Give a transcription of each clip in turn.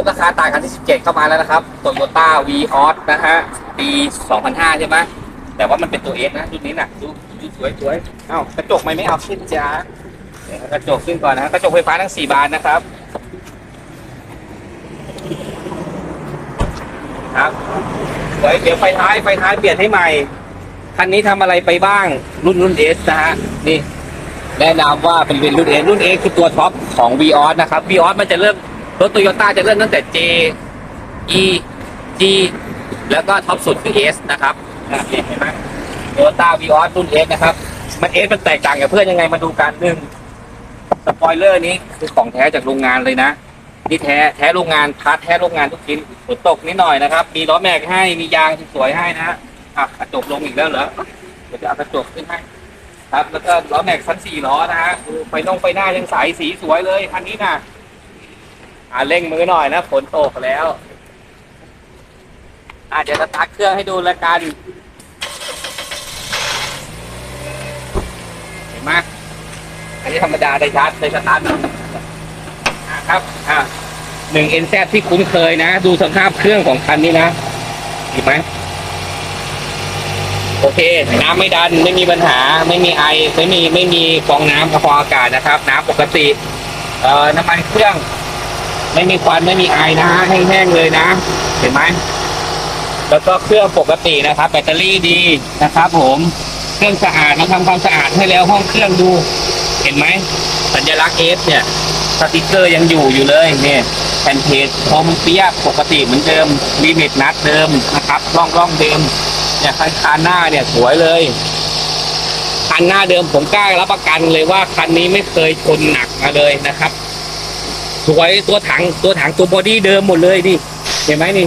ถราคาต่างกันที่ 17 เข้ามาแล้วนะครับโตโยต้าวีออสนะฮะ ปี 2005 ใช่ไหมแต่ว่ามันเป็นตัวเอสนะรุ่นนี้น่ะดูดูสวยสวยเอ้ากระจกไม่ไม่เอาขึ้นจ้ากระจกขึ้นก่อนนะฮะกระจกไฟฟ้าทั้ง 4 บานนะครับ ครับสวยเดี๋ยวไฟท้ายไฟท้ายเปลี่ยนให้ใหม่ คันนี้ทำอะไรไปบ้างรุ่นรุ่นเอสนะฮะนี่แนะนำว่าเป็นรุ่นเอรุ่นเอคือตัวท็อปของ v ีออสนะครับ v ีออสมันจะเริ่ม รถโตโยต้าจะเริ่มตั้งแต่ J E G แล้วก็ท็อปสุดคือ S นะครับอะเห็นไหมโตโยต้าวีออสรุ่น S นะครับ มัน S มันแตกต่างกับเพื่อนยังไงมาดูกันหนึ่งสปอยเลอร์นี้คือของแท้จากโรงงานเลยนะ นี่แท้แท้โรงงานพาร์ทแท้โรงงานทุกชิ้นฝนตกนิดหน่อยนะครับ มีล้อแม็กให้มียางสวยให้นะฮะอะกระจกลงอีกแล้วเหรอเดี๋ยวจะเอากระจกขึ้นให้ครับแล้วก็ล้อแม็กซ์ชั้นสี่ล้อนะฮะไฟนงไฟหน้ายังใสสีสวยเลยคันนี้นะ อ่าเร่งมือหน่อยนะฝนตกแล้วอ่าเดี๋ยวสตาร์ทเครื่องให้ดูแล้วกันเห็นไหมอันนี้ธรรมดาได้ชาร์จได้สตาร์ทอ่าครับอ่าหนึ่งเอ็นแซที่คุ้นเคยนะ ดูสภาพเครื่องของคันนี้นะเห็นไหมโอเค น้ำไม่ดันไม่มีปัญหา ไม่มีไอ ไม่มีไม่มีฟองน้ำกับฟองอากาศนะครับ น้ำปกติ เอ่อน้ำมันเครื่อง ไม่มีควันไม่มีไอนะฮะแห้งๆเลยนะ เห็นไหมแล้วก็เครื่องปกตินะครับ แบตเตอรี่ดีนะครับ ผมเครื่องสะอาดเราทำความสะอาดให้แล้วห้องเครื่องดู เห็นไหมสัญลักษณ์เอสเนี่ยสติกเกอร์ยังอยู่อยู่เลยเนี่ยแผ่นเพจคอมเปียกปกติเหมือนเดิมลิมิตนัดเดิมนะครับร่องร่องเดิมเนี่ยคันคันหน้าเนี่ยสวยเลยคันหน้าเดิมผมกล้ารับประกันเลยว่าคันนี้ไม่เคยชนหนักมาเลยนะครับ สวยตัวถังตัวถังตัวบอดี้เดิมหมดเลยนี่เห็นไหมนี่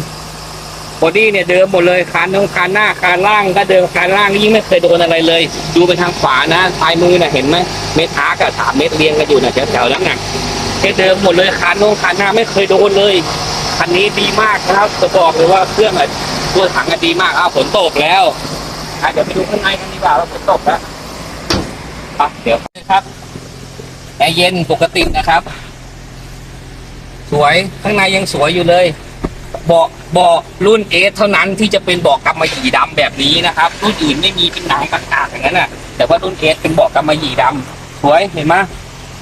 บอดี้เนี่ยเดิมหมดเลยคันตรงคันหน้าคันล่างก็เดิมคันล่างยิ่งไม่เคยโดนอะไรเลย ดูไปทางขวานะปลายมือนะเห็นไหมเมทาร์กับสามเมตรเรียงกันอยู่นะแถวๆนั้นนะแค่เดิมหมดเลยคันตรงคันหน้าไม่เคยโดนเลยคันนี้ดีมากนะครับจะบอกเลยว่าเครื่องอะตัวถังอะดีมากอ้าวฝนตกแล้วอะเดี๋ยวไปดูข้างในกันดีกว่าว่าฝนตกแล้วอะเดี๋ยวครับแอร์เย็นปกตินะครับ สวยข้างในยังสวยอยู่เลยเบาะเบาะรุ่นเอสเท่านั้นที่จะเป็นเบาะกำมะหยี่ดำแบบนี้นะครับ รุ่นอื่นไม่มีเป็นหนังกากๆอย่างนั้นน่ะ แต่ว่ารุ่นเอสเป็นเบาะกำมะหยี่ดำสวยเห็นไหม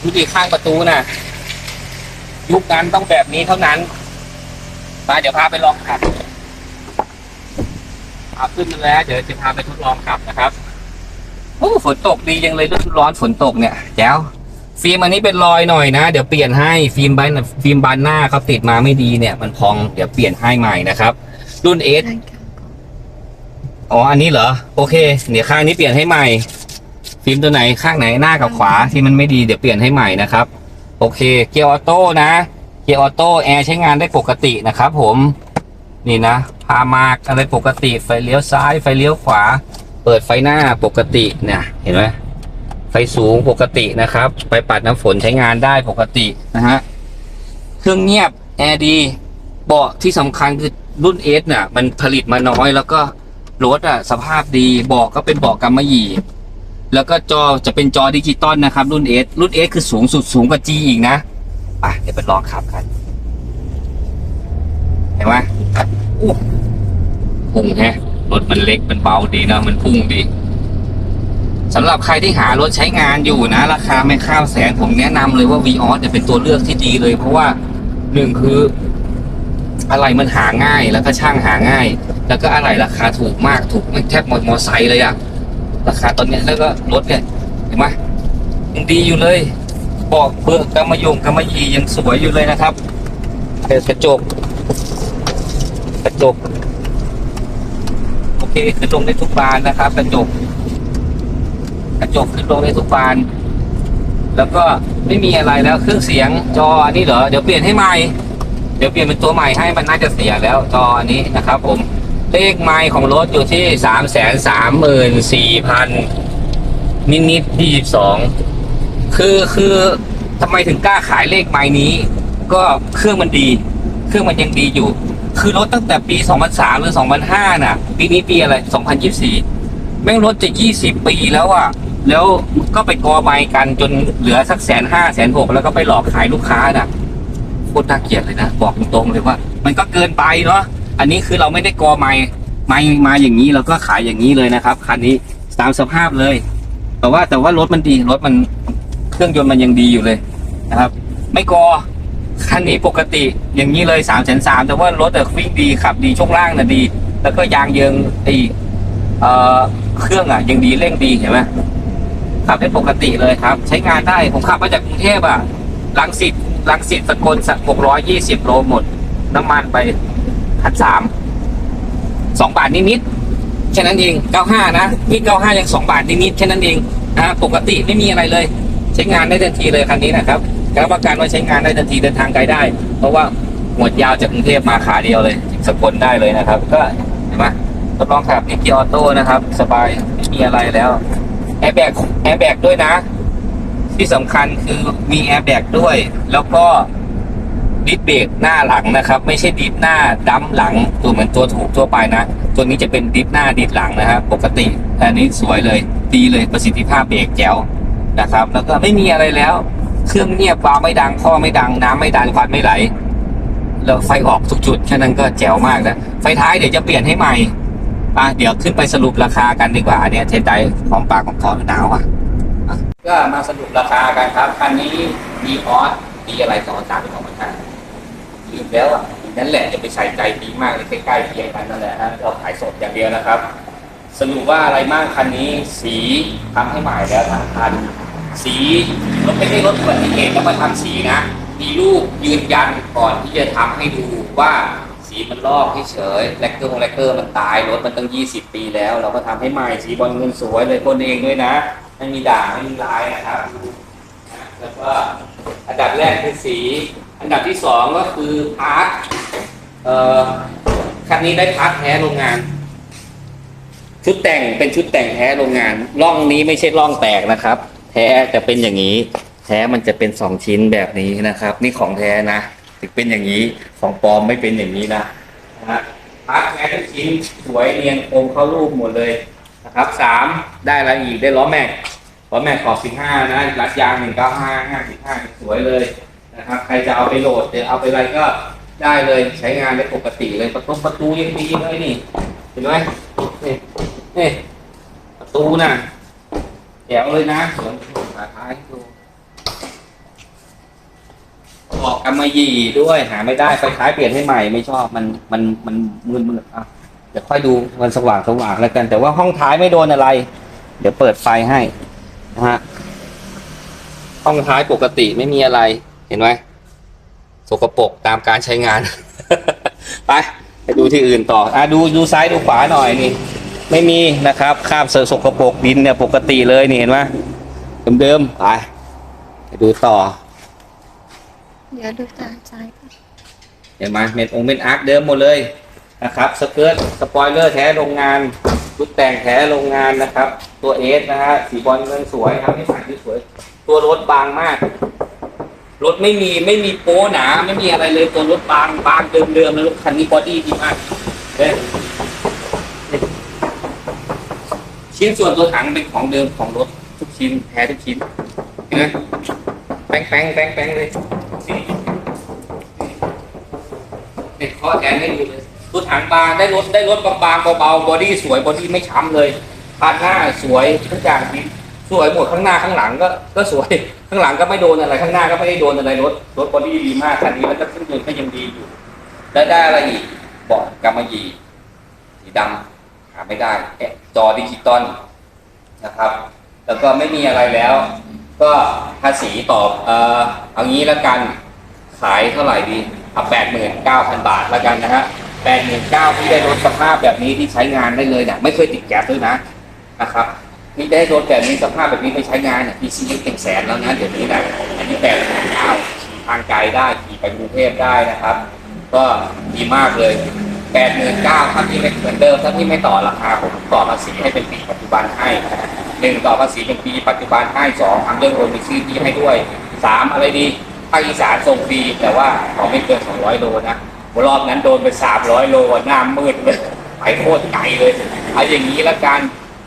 ดูดิข้างประตูน่ะ ยุคนั้นต้องแบบนี้เท่านั้นมาเดี๋ยวพาไปลองขับอาขึ้นมาแล้ว เดี๋ยวจะพาไปทดลองขับนะครับโอ้ฝนตกดียังเลยฤดูร้อนฝนตกเนี่ยแจ๋ว ฟิล์มอันนี้เป็นรอยหน่อยนะ เดี๋ยวเปลี่ยนให้ฟิล์มบานฟิล์มบานหน้าเขาติดมาไม่ดีเนี่ย มันพองเดี๋ยวเปลี่ยนให้ใหม่นะครับ รุ่นเอสอ๋ออันนี้เหรอโอเคเดี๋ยวข้างนี้เปลี่ยนให้ใหม่ ฟิล์มตัวไหนข้างไหนหน้ากับขวาที่มันไม่ดีเดี๋ยวเปลี่ยนให้ใหม่นะครับ โอเค เกียร์ออโต้นะ เกียร์ออโต้แอร์ใช้งานได้ปกตินะครับ ผมนี่นะพามาร์กอะไรปกติไฟเลี้ยวซ้ายไฟเลี้ยวขวา เปิดไฟหน้าปกติเนี่ยเห็นไหม ไฟสูงปกตินะครับ ไปปัดน้ำฝนใช้งานได้ปกตินะฮะเครื่องเงียบแอร์ดีเบาะที่สำคัญคือรุ่นเอสน่ะมันผลิตมาน้อยแล้วก็รถอะสภาพดีเบาะก็เป็นเบาะกำมะหยี่ แล้วก็จอจะเป็นจอดิจิตอลนะครับ รุ่น S รุ่น S คือสูงสุดสูงกว่า G อีกนะไปเดี๋ยวไปลองขับกัน เห็นไหมอู้พุ่งแฮะรถมันเล็กมันเบาดีนะมันพุ่งดี สำหรับใครที่หารถใช้งานอยู่นะ ราคาไม่ข้ามแสนผมแนะนำเลยว่า v ีออสเนี่ยเป็นตัวเลือกที่ดีเลย เพราะว่าหนึ่งคืออะไรมันหาง่ายแล้วก็ช่างหาง่าย แล้วก็อะไรราคาถูกมากถูกไม่แทบมอมอไซค์เลยอะราคาตอนนี้แล้วก็รถเนี่ยเห็นไหมยังดีอยู่เลยบอกเบิกกำมะยงกำมะยียังสวยอยู่เลยนะครับเปิดกระจกกระจกโอเคขึ้นลงได้ทุกบานนะครับกระจก กระจกขึ้นลงได้ทุกบาน แล้วก็ไม่มีอะไรแล้วเครื่องเสียงจออันนี้เหรอเดี๋ยวเปลี่ยนให้ใหม่เดี๋ยวเปลี่ยนเป็นตัวใหม่ให้มันน่าจะเสียแล้วจออันนี้นะครับ ผมเลขไมล์ของรถอยู่ที่สามแสนสามหมื่นสี่พันนิดนิดยี่สิบสองคือคือทำไมถึงกล้าขายเลขไมล์นี้ ก็เครื่องมันดี เครื่องมันยังดีอยู่ คือรถตั้งแต่ปี 2003 หรือ 2005 น่ะ ปีนี้ปีอะไร 2024 แม่งรถจะ 20 ปีแล้วอะ แล้วก็ไปกอไม้กันจนเหลือสักแสนห้าแสนหกแล้วก็ไปหลอกขายลูกค้าน่ะโคตรน่าเกลียดเลยนะ บอกตรงๆเลยว่า มันก็เกินไปเนาะอันนี้คือเราไม่ได้กอไม้ไม้มาอย่างนี้เราก็ขายอย่างนี้เลยนะครับคันนี้ตามสภาพเลย แต่ว่าแต่ว่ารถมันดีรถมันเครื่องยนต์มันยังดีอยู่เลยนะครับ ไม่กอคันนี้ปกติอย่างนี้เลยสามแสนสามแต่ว่ารถอะวิ่งดีขับดีช่วงล่างน่ะดี แล้วก็ยางเยิงไอเออเครื่องอะยังดีเร่งดีเห็นไหม ขับได้ปกติเลยครับ ใช้งานได้ผมขับมาจากกรุงเทพอะลังสิตลังสิตสกลสักหกร้อยยี่สิบโลหมด น้ำมันไปพันสามสองบาทนิดๆแค่นั้นเองเก้าห้านะนี่เก้าห้ายังสองบาทนิดๆแค่นั้นเองนะปกติไม่มีอะไรเลย ใช้งานได้ทันทีเลยคันนี้นะครับรับประกันว่าใช้งานได้ทันทีเดินทางไกลได้ เพราะว่าหมวดยาวจากกรุงเทพมาขาเดียวเลยสกลได้เลยนะครับ ก็เห็นไหมทดลองขับนี่เกียร์ออโต้นะครับ สบายไม่มีอะไรแล้ว แอร์แบกแอร์แบกด้วยนะ ที่สำคัญคือมีแอร์แบกด้วย แล้วก็ดิสเบรกหน้าหลังนะครับ ไม่ใช่ดิสหน้าดัมหลังตัวเหมือนตัวถูกทั่วไปนะ ตัวนี้จะเป็นดิสหน้าดิสหลังนะครับปกติอันนี้สวยเลย ดีเลยประสิทธิภาพเบรกแจ๋วนะครับ แล้วก็ไม่มีอะไรแล้ว เครื่องเงียบวาล์วไม่ดังข้อไม่ดัง น้ำไม่ดันควันไม่ไหลแล้วไฟออกทุกจุดแค่นั้นก็แจ๋วมากแล้วไฟท้ายเดี๋ยวจะเปลี่ยนให้ใหม่ อะเดี๋ยวขึ้นไปสรุปราคากันดีกว่าเนี้ยเทนไดของปากของคอหนาวอะอะ ก็มาสรุปราคากันครับคันนี้มีออสปีอะไรสองสามเป็นของมันห้าลืมแล้วอะนั่นแหละจะไปใส่ใจดีมากเลยใกล้ๆเคียงกันนั่นแหละฮะเราขายสดอย่างเดียวนะครับ สรุปว่าอะไรบ้างคันนี้สีทำให้ใหม่แล้วทั้งคันสีรถไม่ใช่รถอุบัติเหตุแล้วมาทำสีนะ มีรูปยืนยันก่อนที่จะทำให้ดูว่า สีมันลอกเฉยแลกเกอร์ของแลกเกอร์มันตายรถมันตั้ง20ปีแล้ว เราก็ทำให้ใหม่สีบอลเงินสวยเลยคนเองด้วยนะไม่มีด่างไม่มีลายนะครับแล้วก็อันดับแรกคือสี อันดับที่สองก็คือพาร์ทเอ่อคันนี้ได้พาร์ทแท้โรงงาน ชุดแต่งเป็นชุดแต่งแท้โรงงานร่องนี้ไม่ใช่ร่องแตกนะครับ แท้จะเป็นอย่างนี้ แท้มันจะเป็นสองชิ้นแบบนี้นะครับ นี่ของแท้นะ ถึงเป็นอย่างนี้ของปลอมไม่เป็นอย่างนี้นะนะฮะพาร์ทแท้ทุกชิ้นสวยเนียนโคงเข้ารูปหมดเลยนะครับสามได้อะไรอีกได้ล้อแม็กล้อแม็กขอบสิบห้านะรัดยางหนึ่งเก้าห้าห้าสิบห้าสวยเลยนะครับ ใครจะเอาไปโหลดหรือเอาไปอะไรก็ได้เลยใช้งานได้ปกติเลยประตูประตูยังดีเลยนี่เห็นไหมนี่นี่ประตูน่ะแจ๋วเลยนะเดี๋ยวขาท้าย ให้ดูอกกำมะหยี่ด้วยหาไม่ได้ไฟท้ายเปลี่ยนให้ใหม่ไม่ชอบมันมันมันมืดมืดอะเดี๋ยวค่อยดูมันสว่างสว่างแล้วกัน แต่ว่าห้องท้ายไม่โดนอะไร เดี๋ยวเปิดไฟให้นะฮะห้องท้ายปกติไม่มีอะไรเห็นไหมสกปรกตามการใช้งาน ไปไปดูที่อื่นต่ออะดูดูซ้ายดูขวาหน่อยนี่ไม่มีนะครับคราบเสือสกปรกดินเนี่ยปกติเลยนี่เห็นไหมเดิมๆไปไปดูต่อ เดี๋ยวดูตามซ้ายก่อนเห็นไหมเม็ดองเม็ดอาร์คเดิมหมดเลยนะครับสเกิร์ตสปอยเลอร์แท้โรงงานชุดแต่งแท้โรงงานนะครับ ตัวเอสนะฮะสีบอลเงินสวยทำให้ผ่านที่สวย ตัวรถบางมาก รถไม่มีไม่มีโป้หนา ไม่มีอะไรเลยตัวรถบางบางเดิมๆแล้วรถคันนี้บอดี้ดีมากเฮ้ยชิ้นส่วนตัวถังเป็นของเดิมของรถทุกชิ้นแท้ทุกชิ้นเห็นไหมแป้งแป้งแป้งแป้งเลยนี่ เด็กข้อแทนให้ดูเลยตัวถังบางได้รถได้รถบางๆเบาๆบอดี้สวยบอดี้ไม่ช้ำเลยพาดหน้าสวยทุกอย่างดีสวยหมดข้างหน้าข้างหลังก็ก็สวยข้างหลังก็ไม่โดนอะไรข้างหน้าก็ไม่ได้โดนอะไรรถรถบอดี้ดีมากคันนี้แล้วก็เครื่องยนต์ก็ยังดีอยู่ แล้วได้อะไรอีกบาะกำมะหยี่สีดำหาไม่ได้จอดิจิตอลนะครับ แล้วก็ไม่มีอะไรแล้ว ก็ภาษีตอบเออเอางี้แล้วกันขายเท่าไหร่ดี เอาแปดหมื่นเก้าพันบาทแล้วกันนะฮะแปดหมื่นเก้าที่ได้รถสภาพแบบนี้ที่ใช้งานได้เลยเนี่ยไม่เคยติดแก๊สด้วยนะนะครับนี่ได้รถแบบนี้สภาพแบบนี้ไปใช้งานเนี่ยพีซียุเป็นแสนแล้วนะเดี๋ยวนี้นะอันนี้แปดหมื่นเก้าขี่ทางไกลได้ขี่ไปกรุงเทพได้นะครับ ก็ดีมากเลยแปดหมื่นเก้าถ้าที่ไม่เหมือนเดิมถ้าที่ไม่ต่อราคาผมต่อภาษีให้เป็นปีปัจจุบันให้หนึ่งต่อภาษีเป็นปีปัจจุบันให้สองทำเรื่องโอนมีชื่อที่ให้ด้วยสามอะไรดี ภาคอีสานส่งฟรีแต่ว่าขอไม่เกิน200 โลนะรอบนั้นโดนไป 300 โลหน้ามืดเลยไปโคตรไกลเลยเอาอย่างนี้ละกัน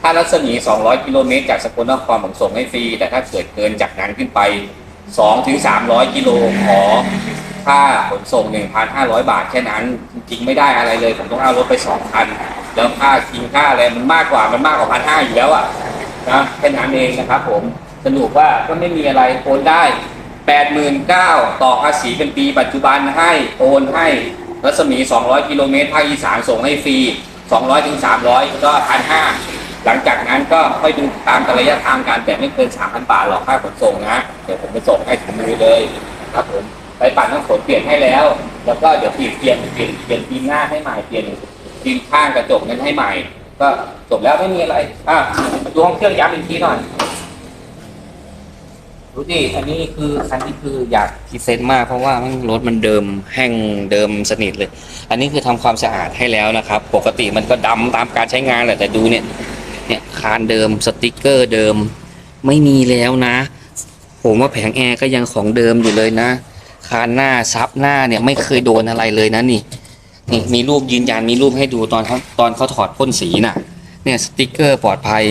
ถ้ารัศมี 200 กิโลเมตรจากสกลนครผมส่งให้ฟรี แต่ถ้าเกิดเกินจากนั้นขึ้นไป 2-300 กิโลขอค่าขนส่ง 1,500 บาทแค่นั้น จริงๆไม่ได้อะไรเลย ผมต้องเอารถไป2คันแล้วค่ากินค่าอะไรมันมากกว่ามันมากกว่าพันห้าอยู่แล้วอะนะแค่นั้นเองนะครับผมสรุปว่าก็ไม่มีอะไรโอนได้ 89,000ต่อภาษีเป็นปีปัจจุบันให้โอนให้รัศมี 200 กิโลเมตรภาคอีสานส่งให้ฟรี 200ถึง300 ก็พันห้าหลังจากนั้นก็ค่อยดูตามระยะทางการแต่ไม่เกิน 3,000 บาทหรอกค่าขนส่งนะ เดี๋ยวผมไปส่งให้ถึงมือเลยครับผมไปปั่นน้ำฝนเปลี่ยนให้แล้ว แล้วก็เดี๋ยวเปลี่ยนเปลี่ยนเปลี่ยนเปลี่ยนทีหน้าให้ใหม่เปลี่ยนทีมข้างกระจกนั้นให้ใหม่ ก็จบแล้วไม่มีอะไรอะดูห้องเครื่องย้ำอีกทีหน่อย ดูดิอันนี้คือคันนี้คืออยากพรีเซนต์มาก เพราะว่ามันรถมันเดิมแห้งเดิมสนิทเลย อันนี้คือทำความสะอาดให้แล้วนะครับ ปกติมันก็ดำตามการใช้งานแหละแต่ดูเนี่ยเนี่ยคานเดิมสติกเกอร์เดิม ไม่มีแล้วนะ ผมว่าแผงแอร์ก็ยังของเดิมอยู่เลยนะ คานหน้าซับหน้าเนี่ยไม่เคยโดนอะไรเลยนะนี่นี่มีรูปยืนยันมีรูปให้ดูตอนตอนเขาถอดพ่นสีน่ะ เนี่ยสติกเกอร์ปลอดภัย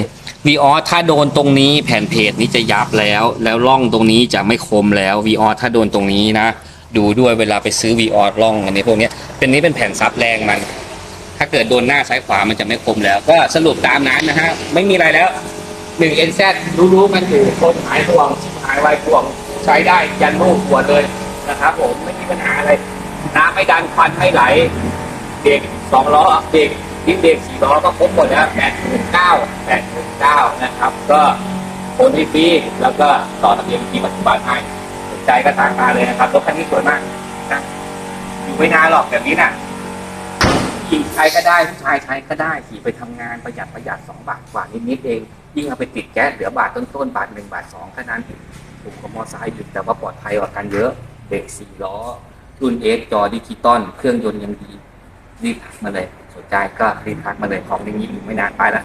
วีออถ้าโดนตรงนี้แผ่นเพจนี้จะยับแล้ว แล้วร่องตรงนี้จะไม่คมแล้ววีออถ้าโดนตรงนี้นะ ดูด้วยเวลาไปซื้อวีออร่องอันนี้พวกนี้เป็นนี้เป็นแผ่นซับแรงมัน ถ้าเกิดโดนหน้าซ้ายขวามันจะไม่คมแล้ว ก็สรุปตามนั้นนะฮะ ไม่มีอะไรแล้วหนึ่งเอ็นแซรู้ๆกันอยู่คนหายห่วงชิบหายวายห่วงใช้ได้ยันลูกหัวเลยนะครับผมไม่มีปัญหาอะไรน้ำไม่ดันควันไม่ไหลเบรกสองล้อเบรก ดิสเบรกสี่ล้อก็ครบหมดแล้วแปดหมื่นเก้าแปดหมื่นเก้านะครับ ก็โอนให้ฟรีแล้วก็ต่อทะเบียนที่ปัจจุบันให้สนใจก็ทักมาเลยนะครับรถคันนี้สวยมากนะอยู่ไม่นานหรอกแบบนี้น่ะผู้หญิงใช้ก็ได้ผู้ชายใช้ก็ได้ขี่ไปทำงานประหยัดประหยัดสองบาทกว่านิดๆเองยิ่งเอาไปติดแก๊สเหลือบาทต้นๆบาทหนึ่งบาทสองแค่นั้นถูกกว่ามอไซค์อยู่แต่ว่าปลอดภัยกว่ากันเยอะเบรกสี่ล้อรุ่นเอสจอดิจิตอลเครื่องยนต์ยังดีรีบทักมาเลย สนใจก็รีบทักมาเลยของอย่างนี้อีกไม่นานไปแล้ว